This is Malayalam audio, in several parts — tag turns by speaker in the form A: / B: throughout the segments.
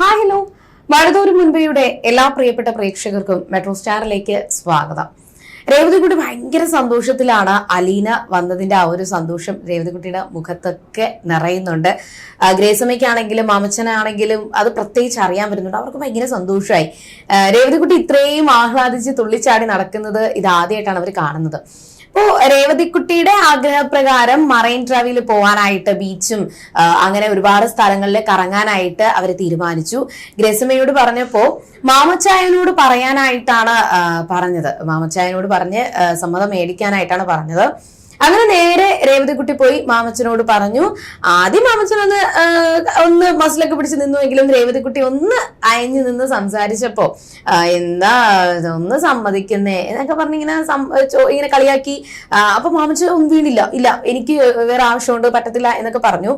A: Hi hello. വഴുതൂര് മുൻപയുടെ എല്ലാ പ്രിയപ്പെട്ട പ്രേക്ഷകർക്കും മെട്രോ സ്റ്റാറിലേക്ക് സ്വാഗതം. രേവതികുട്ടി ഭയങ്കര സന്തോഷത്തിലാണ് അലീന വന്നതിന്റെ ആ ഒരു സന്തോഷം രേവതികുട്ടിയുടെ മുഖത്തൊക്കെ നിറയുന്നുണ്ട്. ഗ്രേസമ്മയ്ക്കാണെങ്കിലും മാമച്ചനാണെങ്കിലും അത് പ്രത്യേകിച്ച് അറിയാൻ വരുന്നുണ്ട്. അവർക്ക് ഭയങ്കര സന്തോഷമായി. രേവതികുട്ടി ഇത്രയും ആഹ്ലാദിച്ച് തുള്ളിച്ചാടി നടക്കുന്നത് ഇത് ആദ്യമായിട്ടാണ് അവർ കാണുന്നത്. അപ്പോ രേവതിക്കുട്ടിയുടെ ആഗ്രഹപ്രകാരം മറൈൻ ഡ്രൈവിൽ പോകാനായിട്ട് ബീച്ചും അങ്ങനെ ഒരുപാട് സ്ഥലങ്ങളിൽ കറങ്ങാനായിട്ട് അവർ തീരുമാനിച്ചു. ഗ്രസമയോട് പറഞ്ഞപ്പോ മാമച്ചായനോട് പറയാനായിട്ടാണ് പറഞ്ഞത്. മാമച്ചായനോട് പറഞ്ഞ് സമ്മതം മേടിക്കാനായിട്ടാണ് പറഞ്ഞത്. അങ്ങനെ നേരെ രേവതിക്കുട്ടി പോയി മാമച്ചനോട് പറഞ്ഞു ആദ്യം മാമച്ചൻ ഒന്ന് ഒന്ന് മസിലൊക്കെ പിടിച്ച് നിന്നുവെങ്കിലും രേവതിക്കുട്ടി ഒന്ന് അയഞ്ഞു നിന്ന് സംസാരിച്ചപ്പോ എന്താ ഒന്ന് സമ്മതിക്കുന്നേ? എന്നൊക്കെ പറഞ്ഞിങ്ങനെ ഇങ്ങനെ കളിയാക്കി. അപ്പൊ മാമച്ചൻ ഒന്നും വീണില്ല. ഇല്ല എനിക്ക് വേറെ ആവശ്യമുണ്ട് പറ്റത്തില്ല എന്നൊക്കെ പറഞ്ഞു.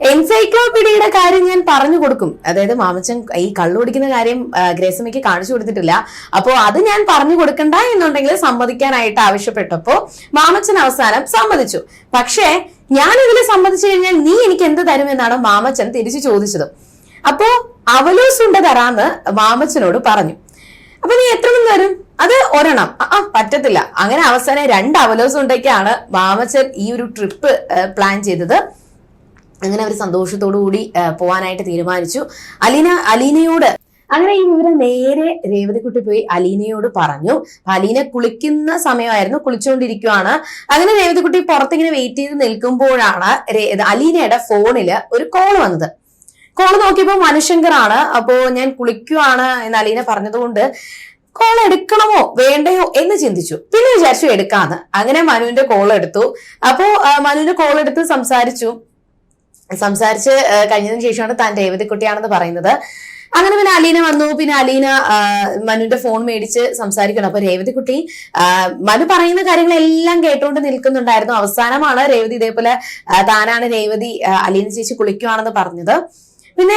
A: എൻസൈക്ലോപീഡിയയുടെ കാര്യം ഞാൻ പറഞ്ഞു കൊടുക്കും. അതായത് മാമച്ചൻ ഈ കള്ളു കുടിക്കുന്ന കാര്യം ഗ്രേസമ്മയ്ക്ക് കാണിച്ചു കൊടുത്തിട്ടില്ല. അപ്പോ അത് ഞാൻ പറഞ്ഞു കൊടുക്കണ്ട എന്നുണ്ടെങ്കിൽ സമ്മതിക്കാനായിട്ട് ആവശ്യപ്പെട്ടപ്പോ മാമച്ചൻ അവസാനം സമ്മതിച്ചു. പക്ഷേ ഞാൻ ഇതിൽ സമ്മതിച്ചു കഴിഞ്ഞാൽ നീ എനിക്ക് എന്ത് തരുമെന്നാണ് മാമച്ചൻ തിരിച്ചു ചോദിച്ചത്. അപ്പോ അവലോസ് ഉണ്ട തരാന്ന് മാമച്ചനോട് പറഞ്ഞു. അപ്പൊ നീ എത്ര മണി തരും അത് ഒരെണ്ണം. ആ, പറ്റത്തില്ല. അങ്ങനെ അവസാനം രണ്ട് അവലോസ് ഉണ്ടൊക്കെയാണ് മാമച്ചൻ ഈ ഒരു ട്രിപ്പ് പ്ലാൻ ചെയ്തത്. അങ്ങനെ അവർ സന്തോഷത്തോടു കൂടി പോവാനായിട്ട് തീരുമാനിച്ചു. അലീന അലീനയോട് അങ്ങനെ ഈ വിവരം നേരെ രേവതിക്കുട്ടി പോയി അലീനയോട് പറഞ്ഞു. അലീന കുളിക്കുന്ന സമയമായിരുന്നു കുളിച്ചുകൊണ്ടിരിക്കുവാണ് അങ്ങനെ രേവതിക്കുട്ടി പുറത്തിങ്ങനെ വെയിറ്റ് ചെയ്ത് നിൽക്കുമ്പോഴാണ് അലീനയുടെ ഫോണിൽ ഒരു കോൾ വന്നത്. കോൾ നോക്കിയപ്പോൾ മനുശങ്കറാണ്. അപ്പോ ഞാൻ കുളിക്കുവാണ് എന്ന് അലീന പറഞ്ഞതുകൊണ്ട് കോൾ എടുക്കണമോ വേണ്ടയോ എന്ന് ചിന്തിച്ചു. പിന്നെ വിചാരിച്ചു എടുക്കാന്ന്. അങ്ങനെ മനുവിന്റെ കോൾ എടുത്തു. അപ്പോ മനുവിന്റെ കോൾ എടുത്ത് സംസാരിച്ചു. സംസാരിച്ച് കഴിഞ്ഞതിന് ശേഷമാണ് താൻ രേവതിക്കുട്ടിയാണെന്ന് പറയുന്നത്. അങ്ങനെ പിന്നെ അലീന വന്നു. പിന്നെ അലീന മനുവിന്റെ ഫോൺ മേടിച്ച് സംസാരിക്കണം അപ്പൊ രേവതിക്കുട്ടി മനു പറയുന്ന കാര്യങ്ങളെല്ലാം കേട്ടുകൊണ്ട് നിൽക്കുന്നുണ്ടായിരുന്നു. അവസാനമാണ് രേവതി ഇതേപോലെ താനാണ് രേവതി അലീന ചേച്ചി കുളിക്കുവാണെന്ന് പറഞ്ഞത്. പിന്നെ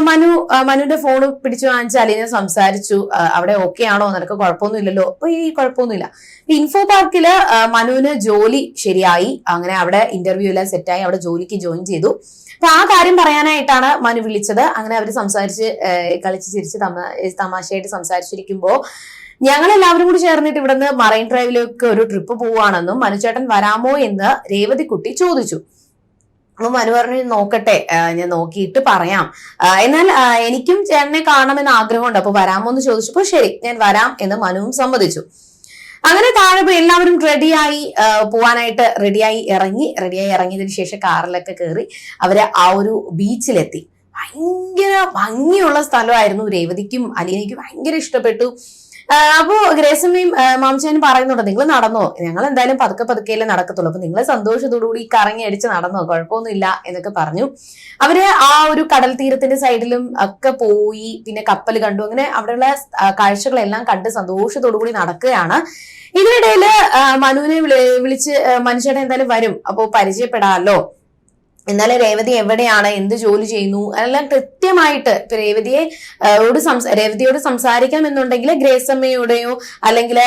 A: മനു മനുവിന്റെ ഫോൺ പിടിച്ചു വാങ്ങിച്ച് അലീന സംസാരിച്ചു. അവിടെ ഓക്കെ ആണോ? നിനക്ക് കുഴപ്പമൊന്നുമില്ലല്ലോ? അപ്പൊ ഈ കുഴപ്പമൊന്നുമില്ല. ഇൻഫോ പാർക്കിൽ മനുവിന് ജോലി ശരിയായി. അങ്ങനെ അവിടെ ഇന്റർവ്യൂ എല്ലാം സെറ്റായി അവിടെ ജോലിക്ക് ജോയിൻ ചെയ്തു. അപ്പൊ ആ കാര്യം പറയാനായിട്ടാണ് മനു വിളിച്ചത്. അങ്ങനെ അവർ സംസാരിച്ച് കളിച്ച് ചിരിച്ച് തമാ- തമാശയായിട്ട് സംസാരിച്ചിരിക്കുമ്പോൾ ഞങ്ങൾ എല്ലാവരും കൂടി ചേർന്നിട്ട് ഇവിടുന്ന് മറൈൻ ഡ്രൈവിലേക്ക് ഒരു ട്രിപ്പ് പോവാണെന്നും മനുചേട്ടൻ വരാമോ എന്ന് രേവതിക്കുട്ടി ചോദിച്ചു. അപ്പൊ മനു പറഞ്ഞു നോക്കട്ടെ ഞാൻ നോക്കിയിട്ട് പറയാം. എന്നാൽ എനിക്കും ചേട്ടനെ കാണണമെന്ന് ആഗ്രഹമുണ്ട്. അപ്പൊ വരാമോ എന്ന് ചോദിച്ചപ്പോ ശരി ഞാൻ വരാം എന്ന് മനുവും സമ്മതിച്ചു. അങ്ങനെ താഴെ പോയി എല്ലാവരും റെഡിയായി പോവാനായിട്ട് റെഡിയായി ഇറങ്ങി. റെഡിയായി ഇറങ്ങിയതിന് ശേഷം കാറിലൊക്കെ കയറി അവർ ആ ഒരു ബീച്ചിലെത്തി ഭയങ്കര ഭംഗിയുള്ള സ്ഥലമായിരുന്നു. രേവതിക്കും അലീനയ്ക്കും ഭയങ്കര ഇഷ്ടപ്പെട്ടു. അപ്പോ ഗ്രേസമ്മയും മാംസേനും പറയുന്നുണ്ട് നിങ്ങൾ നടന്നോ? ഞങ്ങൾ എന്തായാലും പതുക്കെ പതുക്കെയല്ലേ നടക്കത്തുള്ളൂ. അപ്പൊ നിങ്ങൾ സന്തോഷത്തോടുകൂടി കറങ്ങി അടിച്ച് നടന്നോ? കുഴപ്പമൊന്നുമില്ല എന്നൊക്കെ പറഞ്ഞു. അവർ ആ ഒരു കടൽ തീരത്തിന്റെ സൈഡിലും ഒക്കെ പോയി പിന്നെ കപ്പൽ കണ്ടു. അങ്ങനെ അവിടെയുള്ള കാഴ്ചകളെല്ലാം കണ്ട് സന്തോഷത്തോടുകൂടി നടക്കുകയാണ്. ഇതിനിടയിൽ ആ, മനുവിനെ വിളി- വിളിച്ച് മനുഷ്യടെ എന്തായാലും വരും. അപ്പോ പരിചയപ്പെടാമല്ലോ. എന്നാലും രേവതി എവിടെയാണ്? എന്ത് ജോലി ചെയ്യുന്നു? അതെല്ലാം കൃത്യമായിട്ട് ഇപ്പൊ രേവതിയെ രേവതിയോട് സംസാരിക്കണം എന്നുണ്ടെങ്കിൽ ഗ്രേസമ്മയുടെയോ അല്ലെങ്കിൽ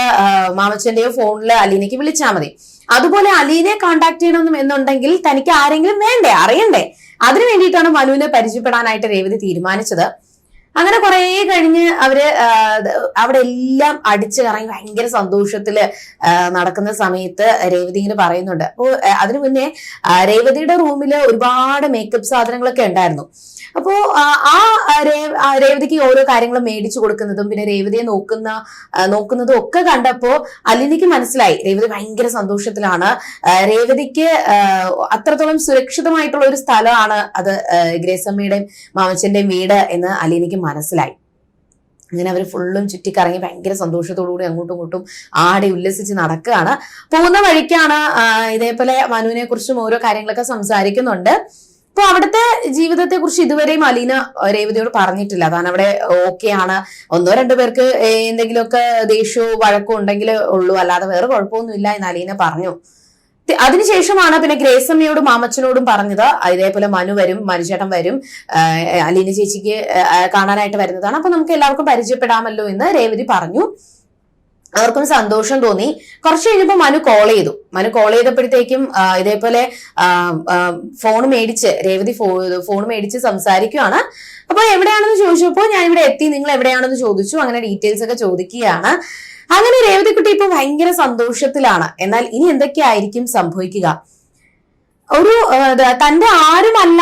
A: മാമച്ചന്റെയോ ഫോണിൽ അലീനയ്ക്ക് വിളിച്ചാൽ മതി. അതുപോലെ അലീനെ കോണ്ടാക്ട് ചെയ്യണം എന്നുണ്ടെങ്കിൽ തനിക്ക് ആരെങ്കിലും വേണ്ടേ? അറിയണ്ടേ? അതിനു വേണ്ടിയിട്ടാണ് മനുവിനെ പരിചയപ്പെടാനായിട്ട് രേവതി തീരുമാനിച്ചത്. അങ്ങനെ കുറെ കഴിഞ്ഞ് അവർ അവിടെ എല്ലാം അടിച്ചു കറങ്ങി ഭയങ്കര സന്തോഷത്തിൽ നടക്കുന്ന സമയത്ത് രേവതി ഇങ്ങനെ പറയുന്നുണ്ട്. അപ്പോ അതിനു മുന്നേ രേവതിയുടെ റൂമിൽ ഒരുപാട് മേക്കപ്പ് സാധനങ്ങളൊക്കെ ഉണ്ടായിരുന്നു. അപ്പോ ആ, രേവതിക്ക് ഓരോ കാര്യങ്ങളും മേടിച്ചു കൊടുക്കുന്നതും പിന്നെ രേവതിയെ നോക്കുന്ന നോക്കുന്നതും ഒക്കെ കണ്ടപ്പോ അലിനിക്ക് മനസ്സിലായി. രേവതി ഭയങ്കര സന്തോഷത്തിലാണ്. രേവതിക്ക് അത്രത്തോളം സുരക്ഷിതമായിട്ടുള്ള ഒരു സ്ഥലമാണ് അത് ഗ്രേസമ്മയുടെയും മാമച്ചന്റെയും വീട് എന്ന് അലീനയ്ക്ക് മനസ്സിലായി. അങ്ങനെ അവർ ഫുള്ളും ചുറ്റിക്കറങ്ങി ഭയങ്കര സന്തോഷത്തോടുകൂടി അങ്ങോട്ടും ഇങ്ങോട്ടും ആടെ ഉല്ലസിച്ച് നടക്കുകയാണ്. പോകുന്ന വഴിക്കാണ് ഇതേപോലെ മനുവിനെ കുറിച്ചും ഓരോ കാര്യങ്ങളൊക്കെ സംസാരിക്കുന്നുണ്ട്. അപ്പൊ അവിടുത്തെ ജീവിതത്തെ കുറിച്ച് ഇതുവരെയും അലീന രേവതിയോട് പറഞ്ഞിട്ടില്ല. അതാണ് അവിടെ ആണ്. ഒന്നോ രണ്ടു പേർക്ക് എന്തെങ്കിലുമൊക്കെ ദേഷ്യവും വഴക്കോ ഉണ്ടെങ്കിൽ ഉള്ളൂ. അല്ലാതെ വേറെ കുഴപ്പമൊന്നുമില്ല എന്ന് അലീന പറഞ്ഞു. അതിനുശേഷമാണ് പിന്നെ ഗ്രേസമ്മയോടും മാമച്ചനോടും പറഞ്ഞത്. ഇതേപോലെ മനു വരും മനുചേട്ടൻ വരും അലീന ചേച്ചിക്ക് കാണാനായിട്ട് വരുന്നതാണ്. അപ്പൊ നമുക്ക് എല്ലാവർക്കും പരിചയപ്പെടാമല്ലോ എന്ന് രേവതി പറഞ്ഞു. അവർക്കും സന്തോഷം തോന്നി. കുറച്ച് കഴിഞ്ഞപ്പോൾ മനു കോൾ ചെയ്തു. മനു കോൾ ചെയ്തപ്പോഴത്തേക്കും ഇതേപോലെ ഫോൺ മേടിച്ച് രേവതി ഫോൺ മേടിച്ച് സംസാരിക്കുകയാണ് അപ്പൊ എവിടെയാണെന്ന് ചോദിച്ചപ്പോൾ ഞാൻ ഇവിടെ എത്തി. നിങ്ങൾ എവിടെയാണെന്ന് ചോദിച്ചു. അങ്ങനെ ഡീറ്റെയിൽസ് ഒക്കെ ചോദിക്കുകയാണ്. അങ്ങനെ രേവതിക്കുട്ടി ഇപ്പൊ ഭയങ്കര സന്തോഷത്തിലാണ്. എന്നാൽ ഇനി എന്തൊക്കെയായിരിക്കും സംഭവിക്കുക? ഒരു തന്റെ ആരുമല്ല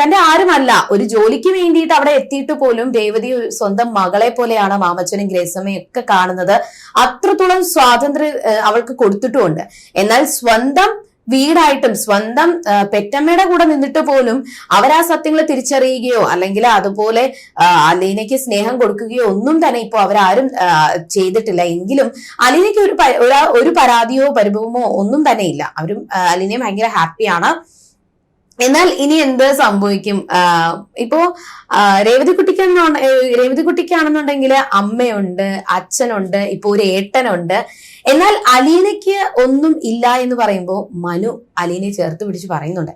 A: തന്റെ ആരുമല്ല. ഒരു ജോലിക്ക് വേണ്ടിയിട്ട് അവിടെ എത്തിയിട്ട് പോലും രേവതി സ്വന്തം മകളെ പോലെയാണ് മാമച്ചനും ഗ്രേസമ്മയും ഒക്കെ കാണുന്നത്. അത്രത്തോളം സ്വാതന്ത്ര്യം അവൾക്ക് കൊടുത്തിട്ടുമുണ്ട്. എന്നാൽ സ്വന്തം വീടായിട്ടും സ്വന്തം പെറ്റമ്മയുടെ കൂടെ നിന്നിട്ട് പോലും അവർ ആ സത്യങ്ങൾ തിരിച്ചറിയുകയോ അല്ലെങ്കിൽ അതുപോലെ അലീനയ്ക്ക് സ്നേഹം കൊടുക്കുകയോ ഒന്നും തന്നെ ഇപ്പോൾ അവരാരും ചെയ്തിട്ടില്ല. എങ്കിലും അലീനയ്ക്ക് ഒരു ഒരു പരാതിയോ പരിഭവമോ ഒന്നും തന്നെ ഇല്ല. അവരും അലീനയും ഭയങ്കര ഹാപ്പിയാണ്. എന്നാൽ ഇനി എന്ത് സംഭവിക്കും? ഇപ്പോ രേവതിക്കുട്ടിക്ക് രേവതിക്കുട്ടിക്കാണെന്നുണ്ടെങ്കിൽ അമ്മയുണ്ട് അച്ഛനുണ്ട് ഇപ്പൊ ഒരു ഏട്ടനുണ്ട്. എന്നാൽ അലീനയ്ക്ക് ഒന്നും ഇല്ല എന്ന് പറയുമ്പോൾ മനു അലീനയെ ചേർത്ത് പിടിച്ച് പറയുന്നുണ്ട്.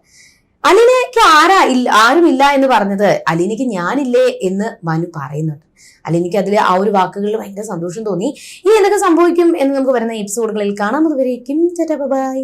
A: അലീനയ്ക്ക് ആരാ ഇല്ല ആരും ഇല്ല എന്ന് പറഞ്ഞത് അലീനയ്ക്ക് ഞാനില്ലേ എന്ന് മനു പറയുന്നുണ്ട്. അലീനയ്ക്ക് അതിൽ ആ ഒരു വാക്കുകളിൽ ഭയങ്കര സന്തോഷം തോന്നി. ഇനി എന്തൊക്കെ സംഭവിക്കും എന്ന് നമുക്ക് വരുന്ന എപ്പിസോഡുകളിൽ കാണാം. അതുവരേക്കും ബൈ.